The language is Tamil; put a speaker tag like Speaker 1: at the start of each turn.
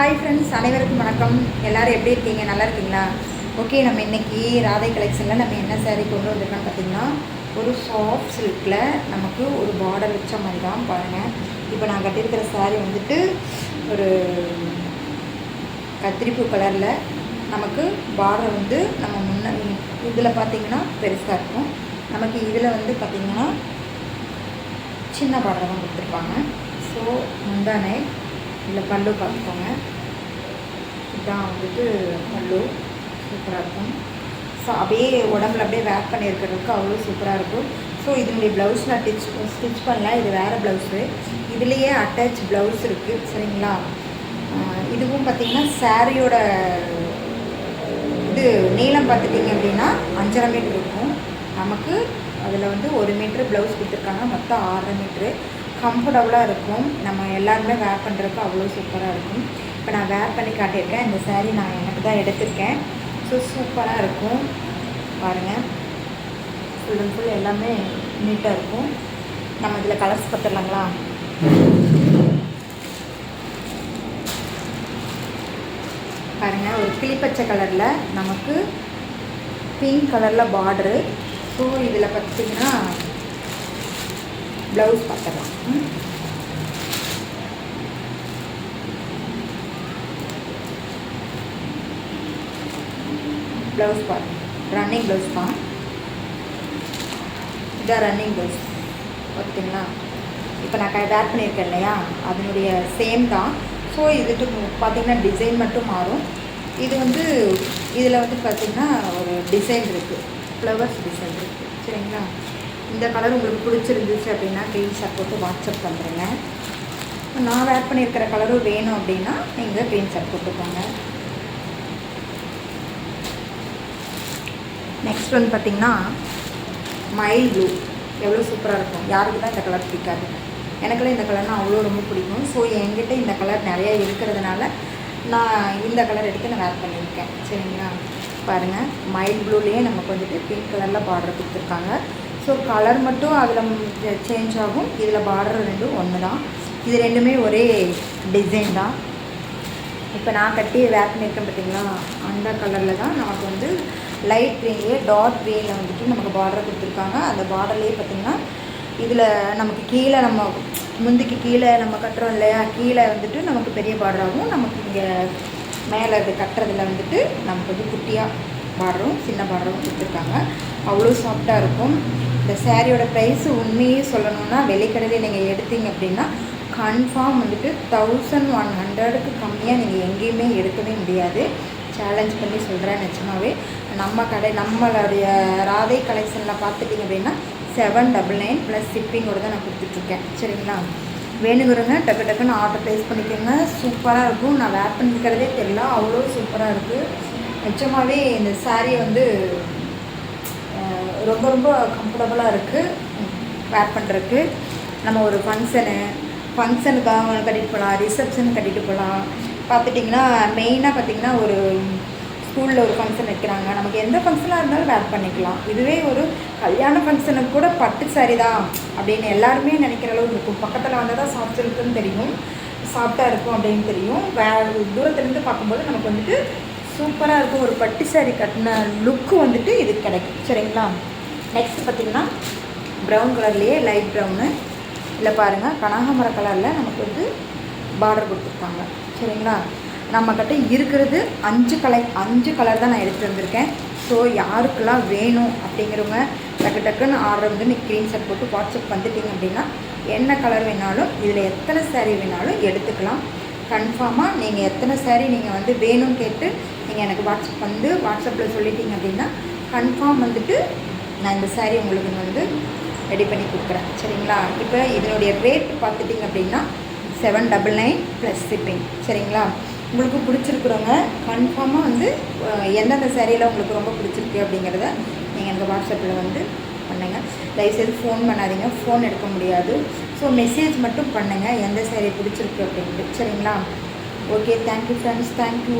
Speaker 1: ஹாய் ஃப்ரெண்ட்ஸ் அனைவருக்கும் வணக்கம் எல்லோரும் எப்படி இருக்கீங்க நல்லா இருக்கீங்களா ஓகே நம்ம இன்றைக்கி ராதை கலெக்ஷனில் நம்ம என்ன சேரீ கொண்டு வந்திருக்கோம்னு பார்த்திங்கன்னா ஒரு சாஃப்ட் சில்கில் நமக்கு ஒரு பார்டர் வச்ச மாதிரி தான் பாருங்கள் இப்போ நான் கட்டியிருக்கிற சாரீ வந்துட்டு ஒரு கத்திரிப்பு கலரில் நமக்கு பார்டர் வந்து நம்ம முன்ன இதில் பார்த்திங்கன்னா பெருசாக இருக்கும் நமக்கு இதில் வந்து பார்த்திங்கன்னா சின்ன பார்டர் தான் கொடுத்துருப்பாங்க ஸோ முந்தானே இந்த பல்லு பார்த்துக்கோங்க இதுதான் வந்துட்டு பல்லு சூப்பராக இருக்கும் ஸோ அப்படியே உடம்புல அப்படியே வேர் பண்ணியிருக்கிறதுக்கு அவ்வளோ சூப்பராக இருக்கும் ஸோ இதனுடைய ப்ளவுஸ் நான் ஸ்டிச் ஸ்டிச் பண்ணல இது வேறு ப்ளவுஸு இதுலேயே அட்டாச் ப்ளவுஸ் இருக்குது சரிங்களா இதுவும் பார்த்திங்கன்னா சாரியோட இது நீளம் பார்த்துட்டிங்க அப்படின்னா அஞ்சரை மீட்ரு இருக்கும் நமக்கு அதில் வந்து ஒரு மீட்ரு ப்ளவுஸ் கொடுத்துருக்காங்க மொத்தம் ஆறரை மீட்ரு கம்ஃபர்டபுளாக இருக்கும் நம்ம எல்லாருமே வேர் பண்ணுறதுக்கு அவ்வளோ சூப்பராக இருக்கும் இப்போ நான் வேர் பண்ணி காட்டியிருக்கேன் இந்த சேரீ நான் எனக்கு தான் எடுத்திருக்கேன் ஸோ சூப்பராக இருக்கும் பாருங்கள் ஃபுல் அண்ட் ஃபுல் எல்லாமே நீட்டாக இருக்கும் நம்ம இதில் கலர்ஸ் பார்த்துடலாங்களா பாருங்கள் ஒரு கிளிப்பச்சை கலரில் நமக்கு பிங்க் கலரில் பார்டரு ஸோ இதில் பார்த்திங்கன்னா ப்ளவுஸ் பார்த்துடலாம் ப்ளவுஸ் பார்த்து ரன்னிங் ப்ளவுஸ் தான் இதான் ரன்னிங் ப்ளவுஸ் ஓகேங்களா இப்போ நான் வேர் பண்ணியிருக்கேன் இல்லையா அதனுடைய சேம் தான் ஸோ இதுட்டு பார்த்திங்கன்னா டிசைன் மட்டும் மாறும் இது வந்து இதில் வந்து பார்த்திங்கன்னா ஒரு டிசைன் இருக்குது ஃப்ளவர்ஸ் டிசைன் இருக்குது சரிங்களா இந்த கலர் உங்களுக்கு பிடிச்சிருந்துச்சு அப்படின்னா க்ரீன்ஷாட் போட்டு வாட்ஸ்அப் பண்ணுறேங்க நான் வேர் பண்ணியிருக்கிற கலரும் வேணும் அப்படின்னா நீங்கள் க்ரீன்ஷாட் போட்டுக்கோங்க நெக்ஸ்ட் வந்து பார்த்திங்கன்னா மைல் ப்ளூ எவ்வளோ சூப்பராக இருக்கும் யாருக்கு தான் இந்த கலர் பிடிக்காது எனக்குலாம் இந்த கலர்னால் அவ்வளோ ரொம்ப பிடிக்கும் ஸோ என்கிட்ட இந்த கலர் நிறையா இருக்கிறதுனால நான் இந்த கலர் எடுத்து நான் வேர் பண்ணியிருக்கேன் சரிங்களா பாருங்கள் மைல் ப்ளூலேயே நமக்கு வந்துட்டு பிங்க் கலரில் பார்டர் கொடுத்துருக்காங்க ஸோ கலர் மட்டும் அதில் சேஞ்ச் ஆகும் இதில் பார்டர் ரெண்டும் ஒன்று தான் இது ரெண்டுமே ஒரே டிசைன் தான் இப்போ நான் கட்டி வேப் பண்ணியிருக்கேன் பார்த்தீங்களா அந்த கலரில் தான் நமக்கு வந்து லைட் க்ரீன்லேயே டார்க் க்ரீனில் வந்துட்டு நமக்கு பார்டர் கொடுத்துருக்காங்க அந்த பார்டர்லேயே பார்த்திங்கன்னா இதில் நமக்கு கீழே நம்ம முந்திக்கு கீழே நம்ம கட்டுறோம் இல்லையா கீழே வந்துட்டு நமக்கு பெரிய ஆகும் நமக்கு இங்கே மேலே அது கட்டுறதுல வந்துட்டு நமக்கு வந்து குட்டியாக பார்டரும் சின்ன பார்டரும் கொடுத்துருக்காங்க அவ்வளோ சாஃப்டாக இருக்கும் இந்த சேரீயோட ப்ரைஸ் உண்மையே சொல்லணும்னா வெளிக்கடையில் நீங்கள் எடுத்தீங்க அப்படின்னா கன்ஃபார்ம் வந்துட்டு தௌசண்ட் ஒன் ஹண்ட்ரடுக்கு கம்மியாக நீங்கள் எங்கேயுமே எடுக்கவே முடியாது சேலஞ்ச் பண்ணி சொல்கிறேன் நிச்சயமாகவே நம்ம கடை நம்மளுடைய ராதை கலெக்ஷனில் பார்த்துட்டிங்க அப்படின்னா செவன் டபுள் நைன் ப்ளஸ் ஷிப்பிங்கோடு தான் நான் கொடுத்துட்ருக்கேன் சரிங்களா வேணுங்கிறவங்க டக்கு டக்குன்னு ஆர்டர் ப்ளேஸ் பண்ணிக்கோங்க சூப்பராக இருக்கும் நான் வேர் பண்ணிக்கிறதே தெரியல அவ்வளோ சூப்பராக இருக்குது நிச்சயமாகவே இந்த சாரீ வந்து ரொம்ப ரொம்ப கம்ஃபர்டபுளாக இருக்குது வேர் பண்ணுறதுக்கு நம்ம ஒரு ஃபங்க்ஷனு ஃபங்க்ஷனுக்காக கட்டிட்டு போகலாம் ரிசப்ஷன் கட்டிட்டு போகலாம் பார்த்துட்டிங்கன்னா மெயினாக பார்த்திங்கன்னா ஒரு ஸ்கூலில் ஒரு ஃபங்க்ஷன் வைக்கிறாங்க நமக்கு எந்த ஃபங்க்ஷனாக இருந்தாலும் வேர் பண்ணிக்கலாம் இதுவே ஒரு கல்யாண ஃபங்க்ஷனுக்கு கூட பட்டு சாரி தான் அப்படின்னு எல்லாருமே நினைக்கிற அளவு இருக்கும் பக்கத்தில் வந்தால் தான் சாஃப்ட் இருக்குன்னு தெரியும் சாஃப்டாக இருக்கும் அப்படின்னு தெரியும் வே தூரத்துலேருந்து பார்க்கும்போது நமக்கு வந்துட்டு சூப்பராக இருக்கும் ஒரு பட்டு சாரி கட்டின லுக்கு வந்துட்டு இது கிடைக்கும் சரிங்களா நெக்ஸ்ட் பார்த்திங்கன்னா ப்ரௌன் கலர்லேயே லைட் ப்ரௌனு இல்லை பாருங்கள் கனகாமர கலரில் நமக்கு வந்து பார்டர் கொடுத்துருக்காங்க சரிங்களா நம்மக்கிட்ட இருக்கிறது அஞ்சு கலை அஞ்சு கலர் தான் நான் எடுத்து வந்திருக்கேன் ஸோ யாருக்கெல்லாம் வேணும் அப்படிங்கிறவங்க டக்கு டக்குன்னு ஆர்டர் வந்து நீங்கள் ஸ்க்ரீன்ஷாட் போட்டு வாட்ஸ்அப் வந்துட்டீங்க அப்படின்னா என்ன கலர் வேணாலும் இதில் எத்தனை சேரீ வேணாலும் எடுத்துக்கலாம் கன்ஃபார்மாக நீங்கள் எத்தனை சேரீ நீங்கள் வந்து வேணும்னு கேட்டு நீங்கள் எனக்கு வாட்ஸ்அப் வந்து வாட்ஸ்அப்பில் சொல்லிட்டீங்க அப்படின்னா கன்ஃபார்ம் வந்துட்டு நான் இந்த சாரீ உங்களுக்கு வந்து ரெடி பண்ணி கொடுக்குறேன் சரிங்களா இப்போ இதனுடைய ரேட் பார்த்துட்டிங்க அப்படின்னா seven double nine plus shipping சரிங்களா உங்களுக்கு பிடிச்சிருக்கிறவங்க கன்ஃபார்மாக வந்து எந்தெந்த சேரீயில் உங்களுக்கு ரொம்ப பிடிச்சிருக்கு அப்படிங்கிறத நீங்கள் எனக்கு வாட்ஸ்அப்பில் வந்து பண்ணுங்கள் தயவுசெய்து ஃபோன் பண்ணாதீங்க ஃபோன் எடுக்க முடியாது ஸோ மெசேஜ் மட்டும் பண்ணுங்கள் எந்த சேரீ பிடிச்சிருக்கு அப்படின்ட்டு சரிங்களா ஓகே தேங்க்யூ ஃப்ரெண்ட்ஸ் தேங்க்யூ